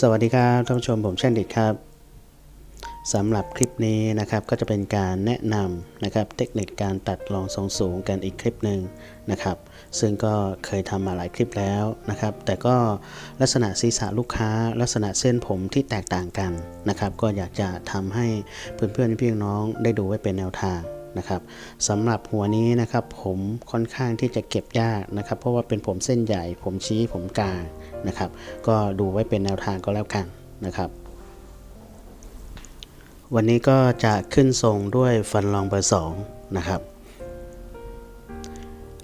สวัสดีครับท่านผู้ชมผมเช่นดิดครับสำหรับคลิปนี้นะครับก็จะเป็นการแนะนำนะครับเทคนิคการตัดรองทรงสูงกันอีกคลิปหนึ่งนะครับซึ่งก็เคยทำมาหลายคลิปแล้วนะครับ แต่ก็ลักษณะศีรษะลูกค้า ลักษณะเส้นผมที่แตกต่างกันนะครับ ก็อยากจะทำให้เพื่อนๆพี่น้องได้ดูไว้เป็นแนวทางนะครับสำหรับหัวนี้นะครับผมค่อนข้างที่จะเก็บยากนะครับ เพราะว่าเป็นผมเส้นใหญ่ ผมชี้ผมกลาง นะครับ ก็ดูไว้เป็นแนวทางก็แล้วกันนะครับ วันนี้ก็จะขึ้นทรงด้วยฟันรองเบอร์2นะครับ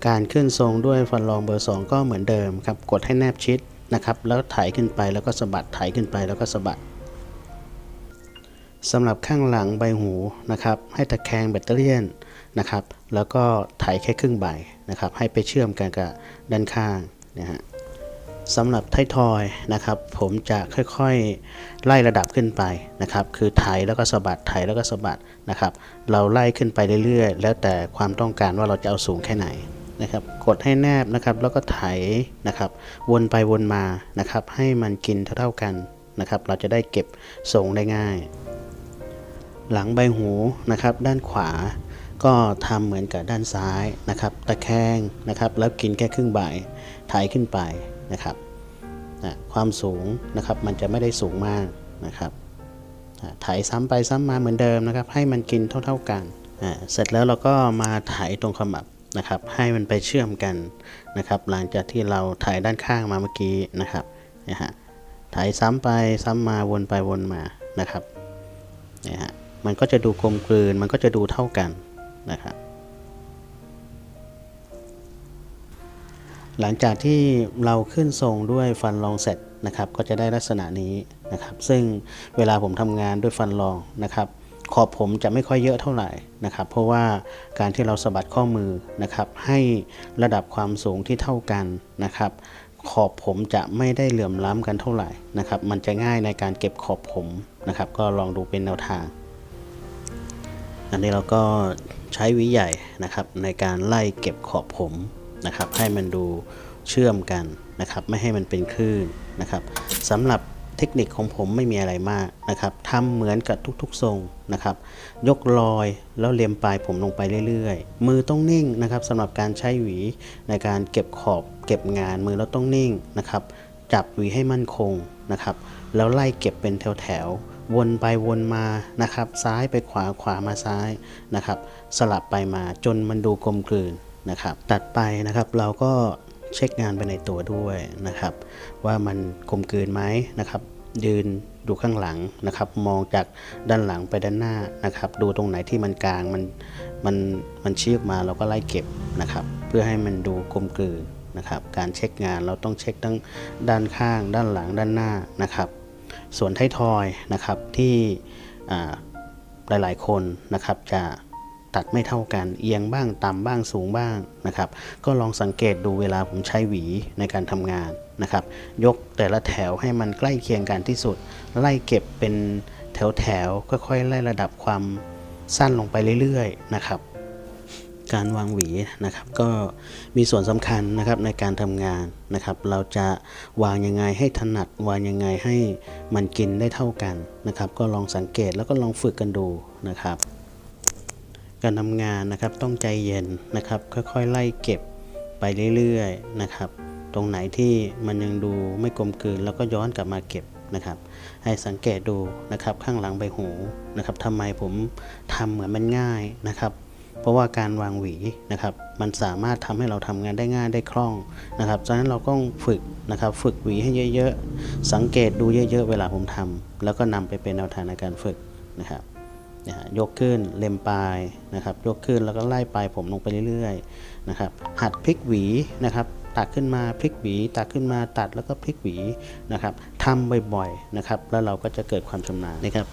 การขึ้นทรงด้วยฟันรองเบอร์ 2 ก็เหมือนเดิมครับ กดให้แนบชิดนะครับ แล้วไถขึ้นไปแล้วก็สะบัดไถขึ้นไปแล้วก็สะบัดสำหรับข้างหลังใบหูนะครับ ให้ตะแคงแบตเตอรี่นนะครับ แล้วก็ไถแค่ครึ่งใบนะครับ ให้ไปเชื่อมกันกับด้านข้างนะฮะ สำหรับไททอยนะครับ ผมจะค่อยๆไล่ระดับขึ้นไปนะครับ คือไถแล้วก็สะบัดไถแล้วก็สะบัดนะครับ เราไล่ขึ้นไปเรื่อยๆ แล้วแต่ความต้องการว่าเราจะเอาสูงแค่ไหนนะครับ กดให้แนบนะครับ แล้วก็ไถนะครับ วนไปวนมานะครับ ให้มันกินเท่าๆกันนะครับ เราจะได้เก็บทรงได้ง่าย หลังใบหูนะครับ ด้านขวาก็ทำเหมือนกับด้านซ้ายนะครับ ตะแคงนะครับ แล้วกินแค่ครึ่งใบไถขึ้นไป นะครับนะความสูงนะครับมันจะไม่ได้สูงมากนะครับถ่ายซ้ำไปซ้ำมาเหมือนเดิมนะครับ ให้มันกินเท่า ๆกัน เสร็จแล้วเราก็มาถ่ายตรงขมับนะครับ ให้มันไปเชื่อมกันนะครับ หลังจากที่เราถ่ายด้านข้างมาเมื่อกี้นะครับนะฮะถ่ายซ้ำไปซ้ำมาวนไปวนมานะครับนี่ยฮะมันก็จะดูกลมกลืนมันก็จะดูเท่ากันนะครับ หลังจากที่เราขึ้นทรงด้วยฟันรองเสร็จนะครับ ก็จะได้ลักษณะนี้นะครับ ซึ่งเวลาผมทำงานด้วยฟันรองนะครับ ขอบผมจะไม่ค่อยเยอะเท่าไหร่นะครับ เพราะว่าการที่เราสะบัดข้อมือนะครับ ให้ระดับความสูงที่เท่ากันนะครับ ขอบผมจะไม่ได้เหลื่อมล้ำกันเท่าไหร่นะครับ มันจะง่ายในการเก็บขอบผมนะครับ ก็ลองดูเป็นแนวทาง อันนี้เราก็ใช้วิใหญ่นะครับในการไล่เก็บขอบผม นะครับ ให้มันดูเชื่อมกันนะครับ ไม่ให้มันเป็นคลื่นนะครับสำหรับเทคนิคของผมไม่มีอะไรมากนะครับทำเหมือนกับทุกๆทรงนะครับ ยกลอยแล้วเลียมปลายผมลงไปเรื่อยๆ มือต้องนิ่งนะครับสำหรับการใช้หวีในการเก็บขอบเก็บงานมือเราต้องนิ่งนะครับ จับหวีให้มั่นคงนะครับ แล้วไล่เก็บเป็นแถวๆ วนไปวนมานะครับ ซ้ายไปขวาขวามาซ้ายนะครับ สลับไปมาจนมันดูกลมกลืน นะครับ ตัดไปนะครับเราก็เช็คงานไปในตัวด้วยนะครับ ว่ามันกลมกลืนไหมนะครับ ยืนดูข้างหลังนะครับ มองจากด้านหลังไปด้านหน้านะครับ ดูตรงไหนที่มันกลางมันมันมันชี้ออกมาเราก็ไล่เก็บนะครับ เพื่อให้มันดูกลมกลืนนะครับ การเช็คงานเราต้องเช็คทั้งด้านข้าง ด้านหลังด้านหน้านะครับ ส่วนไททอยนะครับที่อ่าหลายๆคนนะครับจะ ตัดไม่เท่ากัน เอียงบ้างต่ำบ้างสูงบ้างนะครับ ก็ลองสังเกตดูเวลาผมใช้หวีในการทำงานนะครับ ยกแต่ละแถวให้มันใกล้เคียงกันที่สุด ไล่เก็บเป็นแถวแถวค่อยๆไล่ระดับความสั้นลงไปเรื่อยๆนะครับ การวางหวีนะครับ ก็มีส่วนสำคัญนะครับในการทำงานนะครับ เราจะวางยังไงให้ถนัดวางยังไงให้มันกินได้เท่ากันนะครับ ก็ลองสังเกตแล้วก็ลองฝึกกันดูนะครับ การทำงานนะครับต้องใจเย็นนะครับ ค่อยๆ ไล่เก็บไปเรื่อยๆนะครับ ตรงไหนที่มันยังดูไม่กลมกลืนแล้วก็ย้อนกลับมาเก็บนะครับ ให้สังเกตดูนะครับข้างหลังใบหูนะครับทำไมผมทำเหมือนมันง่ายนะครับ เพราะว่าการวางหวีนะครับมันสามารถทำให้เราทำงานได้ง่ายได้คล่องนะครับฉะนั้นเราต้องฝึกนะครับฝึกหวีให้เยอะๆ สังเกตดูเยอะๆ เวลาผมทำแล้วก็นำไปเป็นแนวทางในการฝึกนะครับ นะฮะยกขึ้นเล็มปลายนะครับ ยกขึ้นแล้วก็ไล่ปลายผมลงไปเรื่อยๆนะครับ หัดพลิกหวีนะครับ ตักขึ้นมาพลิกหวี ตักขึ้นมาตัดแล้วก็พลิกหวีนะครับทำบ่อยๆนะครับ แล้วเราก็จะเกิดความชำนาญนะครับ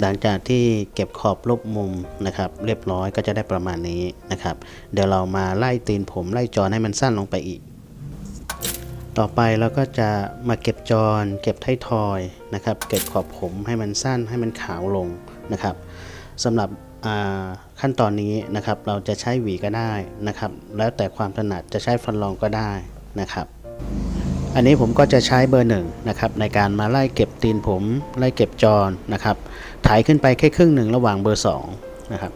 หลังจากที่เก็บขอบลบมุมนะครับ เรียบร้อยก็จะได้ประมาณนี้นะครับ เดี๋ยวเรามาไล่ตีนผมไล่จอนให้มันสั้นลงไปอีก ต่อไปเราก็จะมาเก็บจอนเก็บไททอยนะครับ เก็บขอบผมให้มันสั้นให้มันขาวลง นะครับสำหรับขั้นตอนนี้นะครับเราจะใช้หวีก็ได้นะครับ แล้วแต่ความถนัดจะใช้ฟันรองก็ได้นะครับ อันนี้ผมก็จะใช้เบอร์หนึ่งนะครับในการมาไล่เก็บตีนผมไล่เก็บจรนะครับถ่ายขึ้นไปแค่ครึ่งหนึ่งระหว่างเบอร์สองนะครับ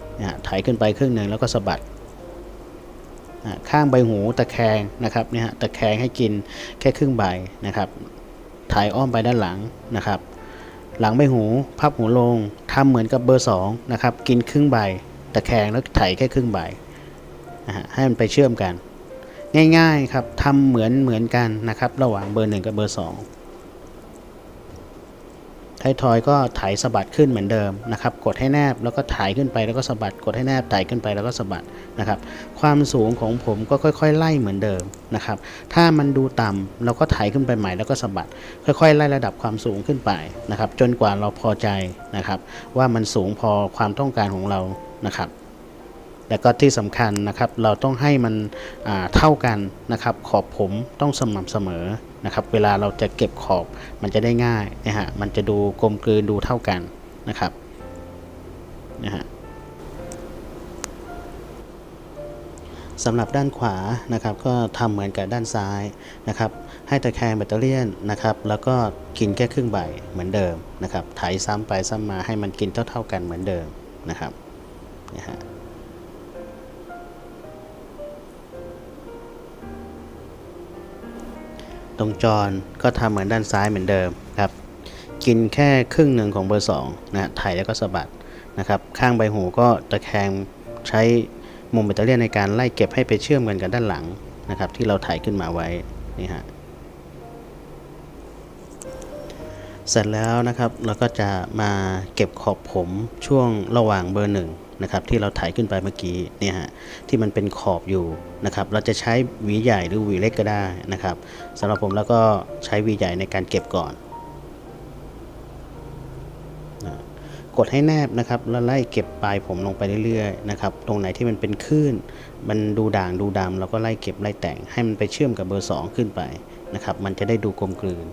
ถ่ายขึ้นไปครึ่งหนึ่งแล้วก็สะบัดข้างใบหูตะแคงนะครับเนี่ยฮะตะแคงให้กินแค่ครึ่งใบนะครับถ่ายอ้อมไปด้านหลังนะครับ หลังใบหู พับหูลงทำเหมือนกับเบอร์2นะครับกินครึ่งใบตะแคงแล้วไถแค่ครึ่งใบให้มันไปเชื่อมกัน ง่ายๆครับทำเหมือนเหมือนกันนะครับ ระหว่างเบอร์ 1 กับเบอร์ 2 ท้ายทอยก็ถ่ายสะบัดขึ้นเหมือนเดิมนะครับ กดให้แนบแล้วก็ถ่ายขึ้นไปแล้วก็สะบัด กดให้แนบถ่ายขึ้นไปแล้วก็สะบัดนะครับ ความสูงของผมก็ค่อย ๆ ไล่เหมือนเดิมนะครับ ถ้ามันดูต่ำเราก็ถ่ายขึ้นไปใหม่แล้วก็สะบัด ค่อยๆ ไล่ระดับความสูงขึ้นไปนะครับ จนกว่าเราพอใจนะครับ ว่ามันสูงพอความต้องการของเรานะครับ และก็ที่สำคัญนะครับเราต้องให้มันเท่ากันนะครับ ขอบผมต้องสม่ำเสมอนะครับ เวลาเราจะเก็บขอบมันจะได้ง่ายนะฮะมันจะดูกลมกลืนดูเท่ากันนะครับนะฮะสำหรับด้านขวานะครับก็ทำเหมือนกับด้านซ้ายนะครับให้ตะแคงแบตเตอรี่นะครับแล้วก็กินแค่ครึ่งใบเหมือนเดิมนะครับไถซ้ำไปซ้ำมาให้มันกินเท่าๆกันเหมือนเดิมนะครับนะฮะ ตรงจรก็ทำเหมือนด้านซ้ายเหมือนเดิมครับ กินแค่ครึ่งหนึ่งของเบอร์2นะถ่ายแล้วก็สะบัดนะครับ ข้างใบหูก็ตะแคงใช้มุมแบตเตอรี่ยในการไล่เก็บให้ไปเชื่อมกันกับด้านหลังนะครับ ที่เราถ่ายขึ้นมาไว้นี่ฮะเสร็จแล้วนะครับเราก็จะมาเก็บขอบผมช่วงระหว่างเบอร์หนึ่ง นะครับที่เราถ่ายขึ้นไปเมื่อกี้เนี่ยฮะที่มันเป็นขอบอยู่นะครับเราจะใช้หวีใหญ่หรือหวีเล็กก็ได้นะครับสำหรับผมแล้วก็ใช้หวีใหญ่ในการเก็บก่อนนะกดให้แนบนะครับแล้วไล่เก็บปลายผมลงไปเรื่อยๆนะครับตรงไหนที่มันเป็นคลื่นมันดูด่างดูดำเราก็ไล่เก็บไล่แต่งให้มันไปเชื่อมกับเบอร์ 2 ขึ้นไปนะครับมันจะได้ดูกลมกลืน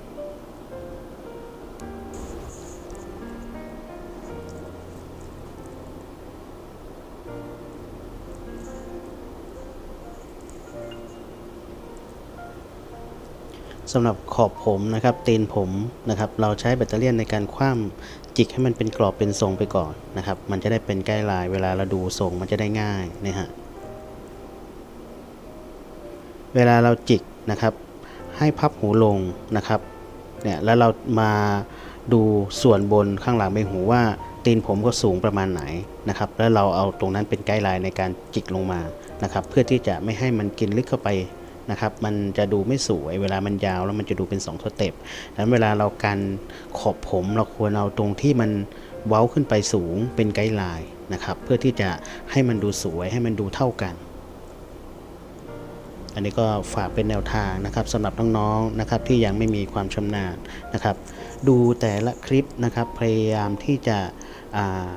สำหรับขอบผมนะครับตีนผมนะครับ เราใช้แบตเตอรี่ในการคว่ำจิกให้มันเป็นกรอบเป็นทรงไปก่อนนะครับ มันจะได้เป็นใกล้ลายเวลาเราดูทรงมันจะได้ง่ายนะฮะเวลาเราจิกนะครับ ให้พับหูลงนะครับเนี่ยแล้วเรามาดูส่วนบนข้างหลังใบหูว่าตีนผมก็สูงประมาณไหนนะครับ แล้วเราเอาตรงนั้นเป็นไกด์ไลน์ในการจิกลงมานะครับ เพื่อที่จะไม่ให้มันกินลึกเข้าไป นะครับมันจะดูไม่สวย เวลามันยาวแล้วมันจะดูเป็น2สเต็ปดังนั้นเวลาเรากันขอบผมเราควรเอาตรงที่มันเว้าขึ้นไปสูงเป็นไกด์ไลน์นะครับเพื่อที่จะให้มันดูสวยให้มันดูเท่ากัน อันนี้ก็ฝากเป็นแนวทางนะครับสำหรับน้องๆนะครับที่ยังไม่มีความชำนาญนะครับ ดูแต่ละคลิปนะครับพยายามที่จะอ่า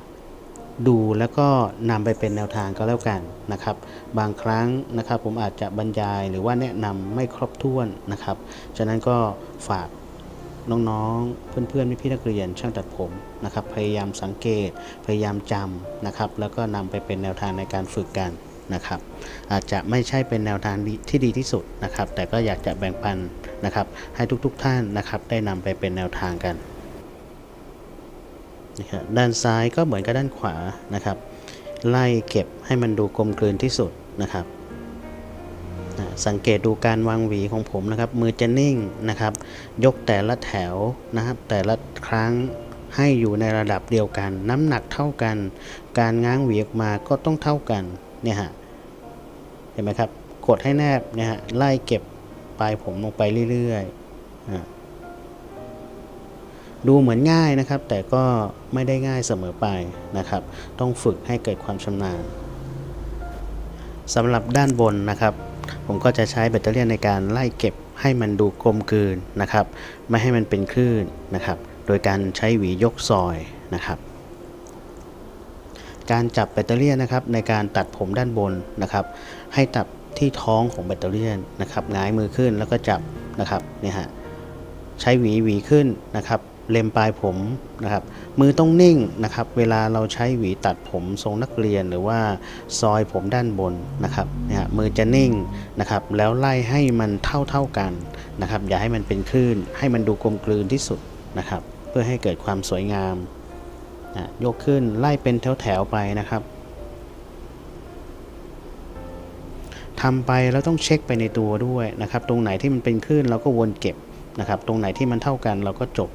ดูแล้วก็นำไปเป็นแนวทางก็แล้วกันนะครับ บางครั้งนะครับผมอาจจะบรรยายหรือว่าแนะนำไม่ครบถ้วนนะครับ ฉะนั้นก็ฝากน้องๆ เพื่อนๆพี่ๆนักเรียนช่างตัดผมนะครับ พยายามสังเกต พยายามจำนะครับ แล้วก็นำไปเป็นแนวทางในการฝึกกันนะครับ อาจจะไม่ใช่เป็นแนวทางที่ดีที่สุดนะครับ แต่ก็อยากจะแบ่งปันนะครับ ให้ทุกๆท่านนะครับ ได้นำไปเป็นแนวทางกัน นะครับด้านซ้ายก็เหมือนกับด้านขวานะครับ ไล่เก็บให้มันดูกลมกลืนที่สุดนะครับสังเกตดูการวางหวีของผมนะครับ มือจะนิ่งนะครับ ยกแต่ละแถวนะครับ แต่ละครั้งให้อยู่ในระดับเดียวกัน น้ำหนักเท่ากัน การง้างหวีออกมาก็ต้องเท่ากันเนี่ยฮะเห็นไหมครับ กดให้แนบเนี่ยฮะไล่เก็บปลายผมลงไปเรื่อยๆอ่า ดูเหมือนง่ายนะครับ แต่ก็ไม่ได้ง่ายเสมอไปนะครับ ต้องฝึกให้เกิดความชำนาญสำหรับด้านบนนะครับ ผมก็จะใช้แบตเตอรี่ในการไล่เก็บให้มันดูกลมกลืนนะครับ ไม่ให้มันเป็นคลื่นนะครับ โดยการใช้หวียกซอยนะครับการจับแบตเตอรี่นะครับในการตัดผมด้านบนนะครับ ให้จับที่ท้องของแบตเตอรี่นะครับหงายมือขึ้นแล้วก็จับนะครับนี่ฮะใช้หวีหวีขึ้นนะครับ เล็มปลายผมนะครับ มือต้องนิ่งนะครับ เวลาเราใช้หวีตัดผมทรงนักเรียนหรือว่าซอยผมด้านบนนะครับนี่ยมือจะนิ่งนะครับ แล้วไล่ให้มันเท่าเท่ากันนะครับ อย่าให้มันเป็นคลื่น ให้มันดูกลมกลืนที่สุดนะครับ เพื่อให้เกิดความสวยงามนะยกขึ้นไล่เป็นแถวๆไปนะครับทำไปแล้วต้องเช็คไปในตัวด้วยนะครับ ตรงไหนที่มันเป็นคลื่นเราก็วนเก็บนะครับ ตรงไหนที่มันเท่ากันเราก็จบ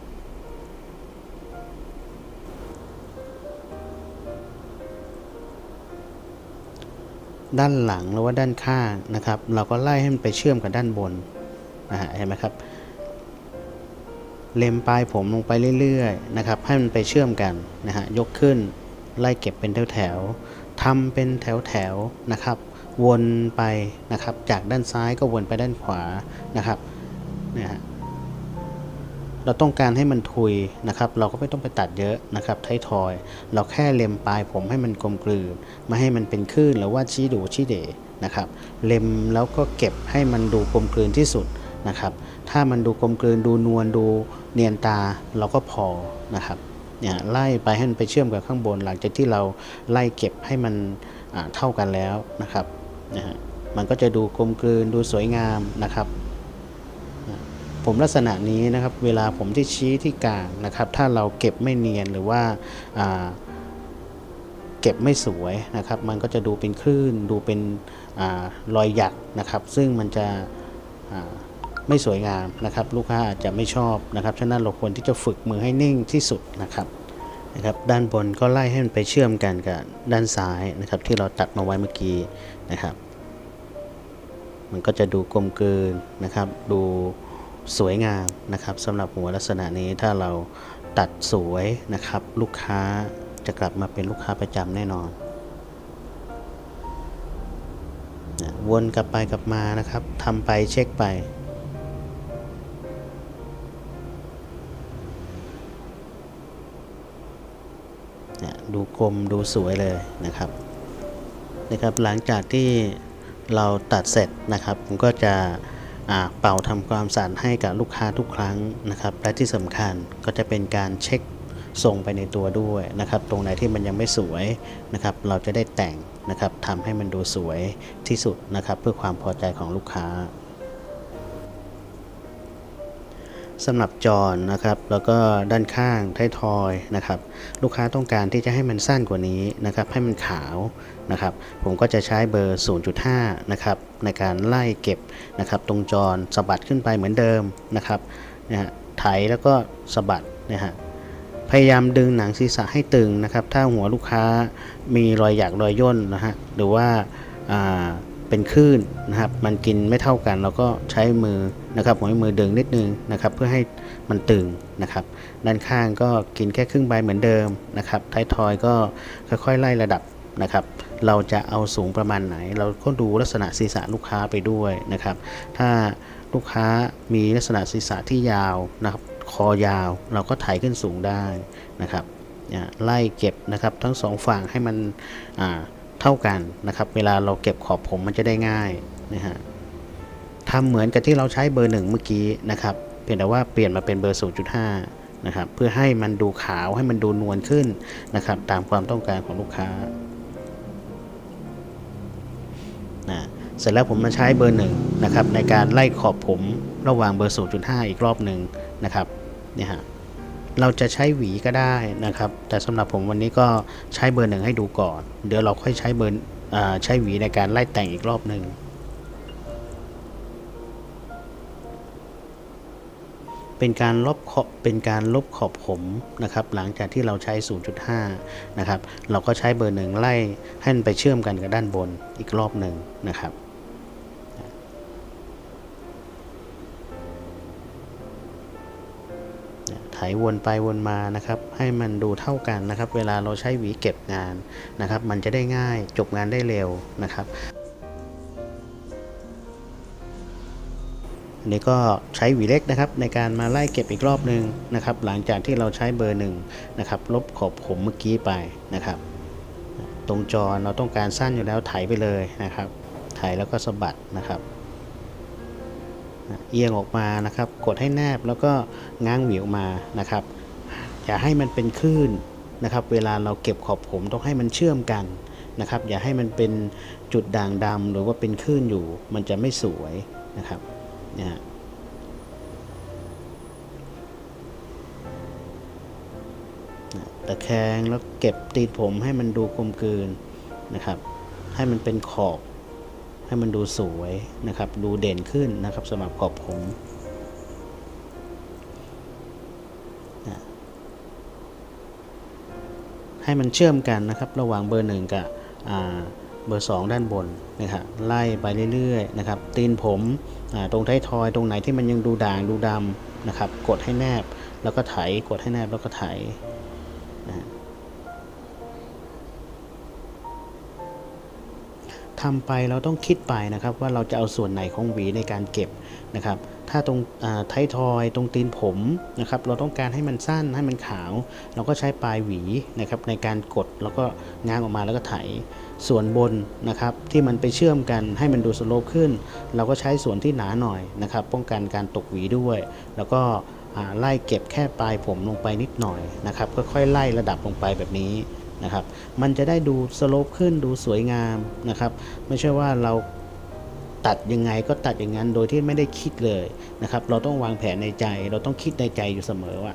ด้านหลังหรือว่าด้านข้างนะครับ เราก็ไล่ให้มันไปเชื่อมกับด้านบนนะฮะเห็นไหมครับ เล็มปลายผมลงไปเรื่อยๆนะครับ ให้มันไปเชื่อมกันนะฮะยกขึ้นไล่เก็บเป็นแถวๆทำเป็นแถวๆนะครับ วนไปนะครับ จากด้านซ้ายก็วนไปด้านขวานะครับนะฮะ เราต้องการให้มันทุยนะครับ เราก็ไม่ต้องไปตัดเยอะนะครับไทยทอย เราแค่เล็มปลายผมให้มันกลมกลืนไม่ให้มันเป็นคลื่นหรือว่าชี้ดูชี้เดนะครับ เล็มแล้วก็เก็บให้มันดูกลมกลืนที่สุดนะครับ ถ้ามันดูกลมกลืนดูนวลดูเนียนตาเราก็พอนะครับเนี่ยไล่ไปให้มันไปเชื่อมกับข้างบน หลังจากที่เราไล่เก็บให้มันเท่ากันแล้วนะครับนะฮะมันก็จะดูกลมกลืนดูสวยงามนะครับ ผมลักษณะนี้นะครับเวลาผมที่ชี้ที่กลางนะครับ ถ้าเราเก็บไม่เนียนหรือว่าาเก็บไม่สวยนะครับ มันก็จะดูเป็นคลื่นดูเป็นอรอยหยักนะครับ ซึ่งมันจะไม่สวยงามนะครับ ลูกค้าอาจจะไม่ชอบนะครับฉะนั้นเราควรที่จะฝึกมือให้นิ่งที่สุดนะครับนะครับ ด้านบนก็ไล่ให้มันไปเชื่อมกันกับด้านซ้ายนะครับ ที่เราตัดมาไว้เมื่อกี้นะครับ มันก็จะดูกลมกลืนนะครับ ดู สวยงามนะครับสำหรับหัวลักษณะนี้ถ้าเราตัดสวยนะครับ ลูกค้าจะกลับมาเป็นลูกค้าประจำแน่นอนวนกลับไปกลับมานะครับทำไปเช็คไปดูกลมดูสวยเลยนะครับนะครับ หลังจากที่เราตัดเสร็จนะครับผมก็จะ เป่าทำความสะอาดให้กับลูกค้าทุกครั้งนะครับและที่สำคัญก็จะเป็นการเช็คส่งไปในตัวด้วยนะครับ ตรงไหนที่มันยังไม่สวยนะครับ เราจะได้แต่งนะครับทำให้มันดูสวยที่สุดนะครับ เพื่อความพอใจของลูกค้า สำหรับจอนะครับ แล้วก็ด้านข้างท้ายทอยนะครับ ลูกค้าต้องการที่จะให้มันสั้นกว่านี้นะครับ ให้มันขาวนะครับ ผมก็จะใช้เบอร์ 0.5 นะครับ ในการไล่เก็บนะครับ ตรงจรสะบัดขึ้นไปเหมือนเดิมนะครับนะฮะไถแล้วก็สะบัดนะฮะพยายามดึงหนังศีรษะให้ตึงนะครับ ถ้าหัวลูกค้ามีรอยหยักรอยย่นนะฮะหรือว่าอ่าเป็นคลื่นนะครับ มันกินไม่เท่ากัน เราก็ใช้มือ นะครับหัวมือดึงนิดนึงนะครับเพื่อให้มันตึงนะครับด้านข้างก็กินแค่ครึ่งใบเหมือนเดิมนะครับท้ายทอยก็ค่อยๆไล่ระดับนะครับเราจะเอาสูงประมาณไหน เราก็ดูลักษณะศีรษะลูกค้าไปด้วยนะครับ ถ้าลูกค้ามีลักษณะศีรษะที่ยาวนะครับคอยาวเราก็ไถขึ้นสูงได้นะครับไล่เก็บนะครับทั้งสองฝั่งให้มันเท่ากันนะครับ เวลาเราเก็บขอบผมมันจะได้ง่ายนะฮะ ทำเหมือนกับที่เราใช้เบอร์หนึ่งเมื่อกี้นะครับเพียงแต่ว่าเปลี่ยนมาเป็นเบอร์ 0.5 นะครับ เพื่อให้มันดูขาวให้มันดูนวลขึ้นนะครับ ตามความต้องการของลูกค้านะเสร็จแล้วผมมาใช้เบอร์หนึ่งนะครับในการไล่ขอบผมระหว่างเบอร์ 0.5 อีกรอบหนึ่งนะครับเนี่ยฮะเราจะใช้หวีก็ได้นะครับ แต่สำหรับผมวันนี้ก็ใช้เบอร์หนึ่งให้ดูก่อน เดี๋ยวเราค่อยใช้เบอร์อใช้หวีในการไล่แต่งอีกรอบหนึ่ง เป็นการลบขอบเป็นการลบขอบผมนะครับหลังจากที่เราใช้ 0.5 นะครับ เราก็ใช้เบอร์หนึ่งไล่ให้มันไปเชื่อมกันกับด้านบนอีกรอบหนึ่งนะครับไถวนไปวนมานะครับ ให้มันดูเท่ากันนะครับ เวลาเราใช้หวีเก็บงานนะครับ มันจะได้ง่ายจบงานได้เร็วนะครับ นนี้ก็ใช้หวีเล็กนะครับในการมาไล่เก็บอีกรอบหนึ่งนะครับ หลังจากที่เราใช้เบอร์หนึ่งนะครับ ลบขอบผมเมื่อกี้ไปนะครับ ตรงจอเราต้องการสั้นอยู่แล้วไถไปเลยนะครับ ไถแล้วก็สะบัดนะครับเอียงออกมานะครับ กดให้แนบแล้วก็ง้างหวีออกมานะครับ อย่าให้มันเป็นคลื่นนะครับ เวลาเราเก็บขอบผมต้องให้มันเชื่อมกันนะครับ อย่าให้มันเป็นจุดด่างดำหรือว่าเป็นคลื่นอยู่ มันจะไม่สวยนะครับ นะฮะตะแคงแล้วเก็บตีนผมให้มันดูกลมกลืนนะครับ ให้มันเป็นขอบ ให้มันดูสวยนะครับ ดูเด่นขึ้นนะครับสำหรับขอบผมนะให้มันเชื่อมกันนะครับ ระหว่างเบอร์หนึ่งกับ เบอร์สองด้านบนนะครับไล่ไปเรื่อยๆนะครับตีนผมตรงท้ายทอยตรงไหนที่มันยังดูด่างดูดำนะครับกดให้แนบแล้วก็ไถกดให้แนบแล้วก็ไถนะทำไปเราต้องคิดไปนะครับว่าเราจะเอาส่วนไหนของหวีในการเก็บนะครับ ถ้าตรงท้ายทอยตรงตีนผมนะครับเราต้องการให้มันสั้นให้มันขาว เราก็ใช้ปลายหวีนะครับในการกดแล้วก็ง้างออกมาแล้วก็ไถ ส่วนบนนะครับที่มันไปเชื่อมกันให้มันดูสโลปขึ้น เราก็ใช้ส่วนที่หนาหน่อยนะครับป้องกันการตกหวีด้วย แล้วก็ไล่เก็บแค่ปลายผมลงไปนิดหน่อยนะครับค่อยๆไล่ระดับลงไปแบบนี้นะครับมันจะได้ดูสโลปขึ้นดูสวยงามนะครับไม่ใช่ว่าเรา ตัดยังไงก็ตัดอย่างนั้นโดยที่ไม่ได้คิดเลยนะครับ เราต้องวางแผนในใจ เราต้องคิดในใจอยู่เสมอว่า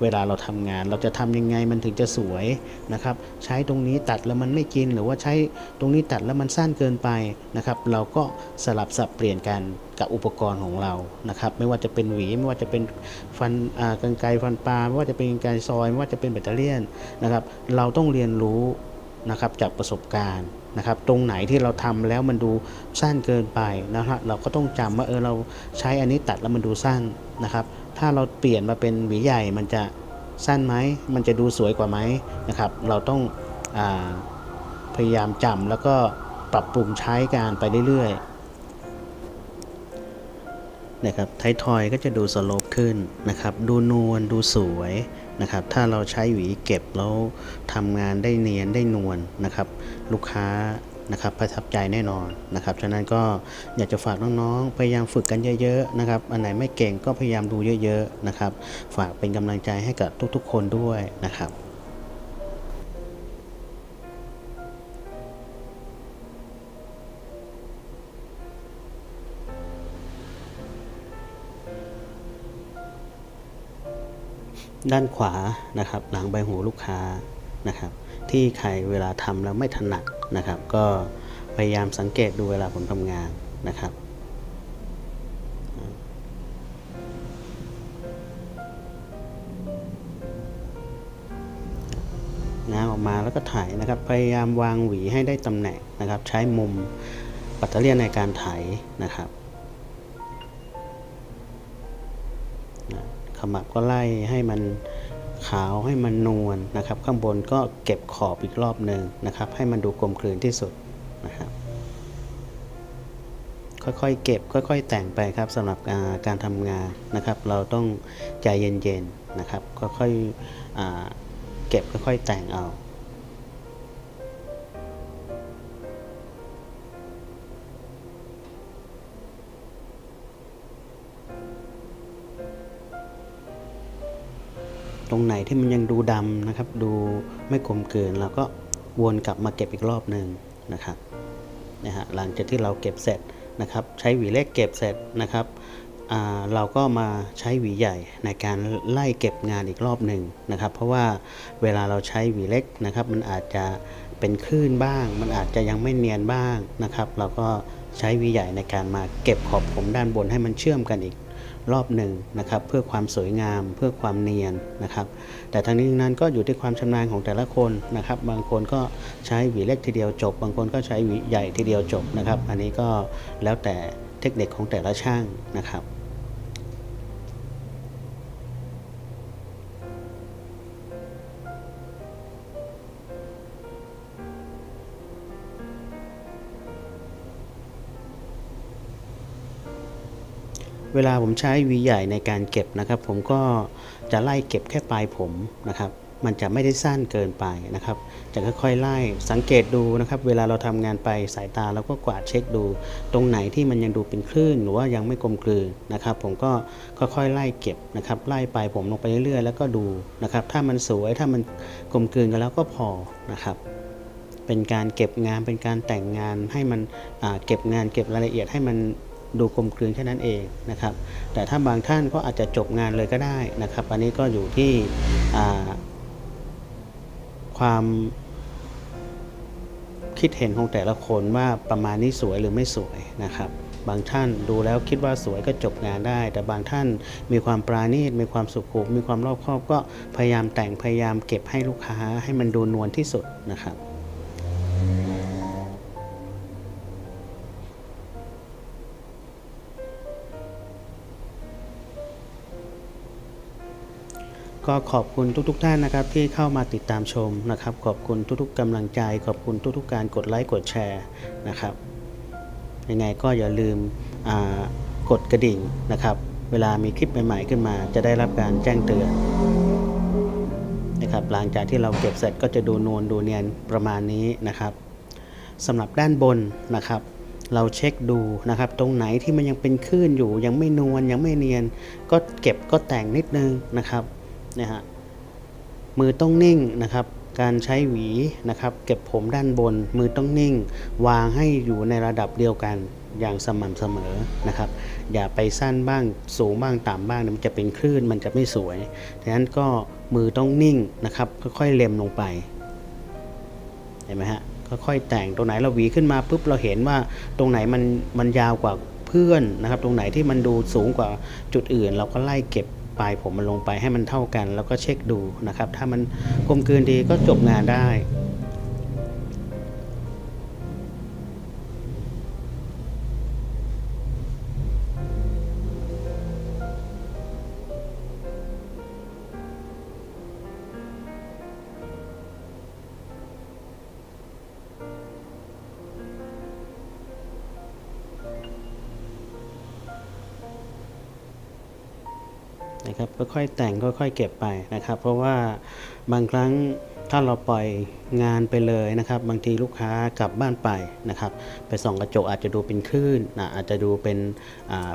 เวลาเราทำงาน เราจะทำยังไงมันถึงจะสวยนะครับ ใช้ตรงนี้ตัดแล้วมันไม่กิน หรือว่าใช้ตรงนี้ตัดแล้วมันสั้นเกินไปนะครับ เราก็สลับสับเปลี่ยนกันกับอุปกรณ์ของเรานะครับ ไม่ว่าจะเป็นหวีไม่ว่าจะเป็นฟันอ่ากรรไกรฟันปลาไม่ว่าจะเป็นกรรไกรซอยไม่ว่าจะเป็นแบตเตอรี่นะครับ เราต้องเรียนรู้ นะครับจากประสบการณ์นะครับตรงไหนที่เราทำแล้วมันดูสั้นเกินไปนะฮะเราก็ต้องจำว่าเออเราใช้อันนี้ตัดแล้วมันดูสั้นนะครับ ถ้าเราเปลี่ยนมาเป็นหวีใหญ่มันจะสั้นไหมมันจะดูสวยกว่าไหมนะครับ เราต้องอพยายามจำแล้วก็ปรับปรุงใช้การไปเรื่อยๆนะครับไททอยก็จะดูสโลปขึ้นนะครับ ดูนวลดูสวย นะครับ ถ้าเราใช้หวีเก็บแล้วทำงานได้เนียนได้นวลนะครับ ลูกค้านะครับประทับใจแน่นอนนะครับ ฉะนั้นก็อยากจะฝากน้องๆ พยายามฝึกกันเยอะๆนะครับ อันไหนไม่เก่งก็พยายามดูเยอะๆนะครับ ฝากเป็นกำลังใจให้กับทุกๆ คนด้วยนะครับ ด้านขวานะครับ หลังใบหูลูกค้านะครับ ที่ใครเวลาทำแล้วไม่ถนัดนะครับ ก็พยายามสังเกตดูเวลาผมทำงานนะครับงางออกมาแล้วก็ถ่ายนะครับ พยายามวางหวีให้ได้ตำแหน่งนะครับ ใช้มุมปัตเตอร์เลียนในการไถนะครับข มับก็ไล่ให้มันขาวให้มันนวลนะครับ ข้างบนก็เก็บขอบอีกรอบหนึ่งนะครับ ให้มันดูกลมกลืนที่สุดนะครับค่อยๆเก็บค่อยๆ แต่งไปครับสำหรับการทำงานนะครับ เราต้องใจเย็นๆนะครับค่อยๆเก็บค่อยๆแต่งเอา ตรงไหนที่มันยังดูดำนะครับ ดูไม่กลมกลืนเราก็วนกลับมาเก็บอีกรอบหนึ่งนะครับนะฮะหลังจากที่เราเก็บเสร็จนะครับ ใช้หวีเล็กเก็บเสร็จนะครับอ่าเราก็มาใช้หวีใหญ่ในการไล่เก็บงานอีกรอบหนึ่งนะครับ เพราะว่าเวลาเราใช้หวีเล็กนะครับ มันอาจจะเป็นคลื่นบ้าง มันอาจจะยังไม่เนียนบ้างนะครับ เราก็ใช้หวีใหญ่ในการมาเก็บขอบผมด้านบนให้มันเชื่อมกันอีก รอบหนึ่งนะครับ เพื่อความสวยงาม เพื่อความเนียนนะครับ แต่ทั้งนี้ทั้งนั้นก็อยู่ที่ความชำนาญของแต่ละคนนะครับ บางคนก็ใช้หวีเล็กทีเดียวจบ บางคนก็ใช้หวีใหญ่ทีเดียวจบนะครับ อันนี้ก็แล้วแต่เทคนิคของแต่ละช่างนะครับ เวลาผมใช้วีใหญ่ในการเก็บนะครับ ผมก็จะไล่เก็บแค่ปลายผมนะครับ มันจะไม่ได้สั้นเกินไปนะครับ จะค่อยๆไล่สังเกตดูนะครับ เวลาเราทำงานไปสายตาเราก็กวาดเช็คดู ตรงไหนที่มันยังดูเป็นคลื่น หรือว่ายังไม่กลมกลืนนะครับ ผมก็ค่อยๆไล่เก็บนะครับไล่ไปผมลงไปเรื่อยๆแล้วก็ดูนะครับ ถ้ามันสวยถ้ามันกลมกลืนกันแล้วก็พอนะครับเป็นการเก็บงานเป็นการแต่งงานให้มันเก็บงานเก็บรายละเอียดให้มัน ดูกลมกลืนแค่นั้นเองนะครับ แต่ถ้าบางท่านก็อาจจะจบงานเลยก็ได้นะครับ อันนี้ก็อยู่ที่ความคิดเห็นของแต่ละคนว่าประมาณนี้สวยหรือไม่สวยนะครับ บางท่านดูแล้วคิดว่าสวยก็จบงานได้ แต่บางท่านมีความปราณีต มีความสุขุมมีความรอบคอบก็พยายามแต่งพยายามเก็บให้ลูกค้าให้มันดูนวลที่สุดนะครับ ก็ขอบคุณทุกๆ ท่านนะครับที่เข้ามาติดตามชมนะครับ ขอบคุณทุกๆกำลังใจ ขอบคุณทุกๆ การกดไลค์กดแชร์นะครับยังไงก็อย่าลืมกดกระดิ่งนะครับ เวลามีคลิปใหม่ๆขึ้นมา จะได้รับการแจ้งเตือนนะครับหลังจากที่เราเก็บเสร็จก็จะดูนวลดูเนียนประมาณนี้นะครับสำหรับด้านบนนะครับ เราเช็คดูนะครับ ตรงไหนที่มันยังเป็นคลื่นอยู่ยังไม่นวลยังไม่เนียน ก็เก็บก็แต่งนิดนึงนะครับ นะฮะมือต้องนิ่งนะครับ การใช้หวีนะครับ เก็บผมด้านบน มือต้องนิ่ง วางให้อยู่ในระดับเดียวกันอย่างสม่ำเสมอนะครับ อย่าไปสั้นบ้างสูงบ้างต่ำบ้างมันจะเป็นคลื่นมันจะไม่สวยดังนั้นก็มือต้องนิ่งนะครับค่อยๆเล็มลงไปเห็นไหมฮะค่อยๆแต่งตรงไหนเราหวีขึ้นมาปุ๊บเราเห็นว่าตรงไหนมันมันยาวกว่าเพื่อนนะครับ ตรงไหนที่มันดูสูงกว่าจุดอื่น เราก็ไล่เก็บ ปลายผมมันลงไปให้มันเท่ากัน แล้วก็เช็คดูนะครับ ถ้ามันกลมกลืนดีก็จบงานได้ ครับค่อยๆแต่งค่อยๆเก็บไปนะครับ เพราะว่าบางครั้งถ้าเราปล่อยงานไปเลยนะครับ บางทีลูกค้ากลับบ้านไปนะครับ ไปส่องกระจกอาจจะดูเป็นคลื่นนะอาจจะดูเป็น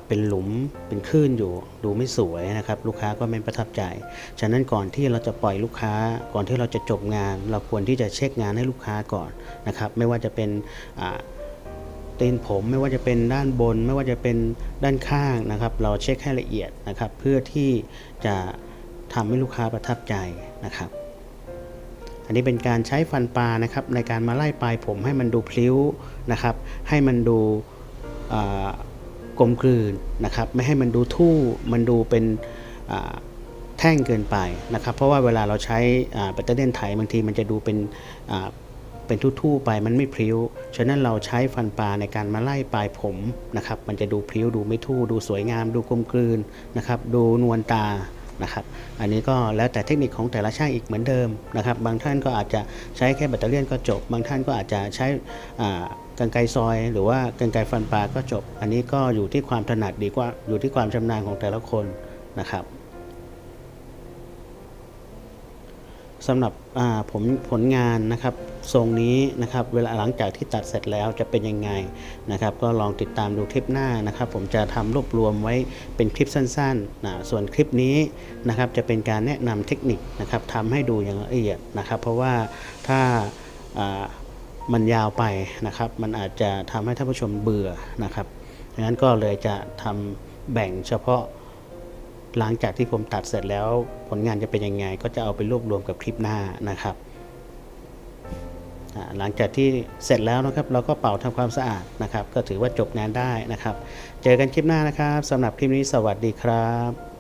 เป็นหลุมเป็นคลื่นอยู่ ดูไม่สวยนะครับ ลูกค้าก็ไม่ประทับใจ ฉะนั้นก่อนที่เราจะปล่อยลูกค้า ก่อนที่เราจะจบงาน เราควรที่จะเช็คงานให้ลูกค้าก่อนนะครับ ไม่ว่าจะเป็นอ่า ตีนผมไม่ว่าจะเป็นด้านบน ไม่ว่าจะเป็นด้านข้างนะครับ เราเช็คให้ละเอียดนะครับ เพื่อที่จะทำให้ลูกค้าประทับใจนะครับ อันนี้เป็นการใช้ฟันปลานะครับ ในการมาไล่ปลายผมให้มันดูพลิ้วนะครับ ให้มันดูกลมกลืนนะครับ ไม่ให้มันดูทู่มันดูเป็นแท่งเกินไปนะครับ เพราะว่าเวลาเราใช้อ่าแบตเตอรี่ไถบางทีมันจะดูเป็น เป็นทู่ๆไปมันไม่พลิ้ว ฉะนั้นเราใช้ฟันปลาในการมาไล่ปลายผมนะครับ มันจะดูพลิ้วดูไม่ทู่ดูสวยงาม ดูกลมกลืนนะครับ ดูนวลตานะครับ อันนี้ก็แล้วแต่เทคนิคของแต่ละช่างอีกเหมือนเดิมนะครับ บางท่านก็อาจจะใช้แค่แบตเตอรี่ก็จบ บางท่านก็อาจจะใช้อ่ากรรไกซอย หรือว่ากรรไกฟันปลาก็จบ อันนี้ก็อยู่ที่ความถนัดดีกว่าอยู่ที่ความชำนาญของแต่ละคนนะครับ สำหรับผมผลงานนะครับทรงนี้นะครับเวลาหลังจากที่ตัดเสร็จแล้วจะเป็นยังไงนะครับก็ลองติดตามดูคลิปหน้านะครับ ผมจะทำรวบรวมไว้เป็นคลิปสั้นๆนะส่วนคลิปนี้นะครับจะเป็นการแนะนำเทคนิคนะครับทำให้ดูอย่างละเอียดนะครับ เพราะว่าถ้าอ่ามันยาวไปนะครับ มันอาจจะทำให้ท่านผู้ชมเบื่อนะครับดังนั้นก็เลยจะทำแบ่งเฉพาะ หลังจากที่ผมตัดเสร็จแล้วผลงานจะเป็นยังไง ก็จะเอาไปรวบรวมกับคลิปหน้านะครับ หลังจากที่เสร็จแล้วนะครับ เราก็เป่าทำความสะอาดนะครับ ก็ถือว่าจบงานได้นะครับ เจอกันคลิปหน้านะครับสำหรับคลิปนี้สวัสดีครับ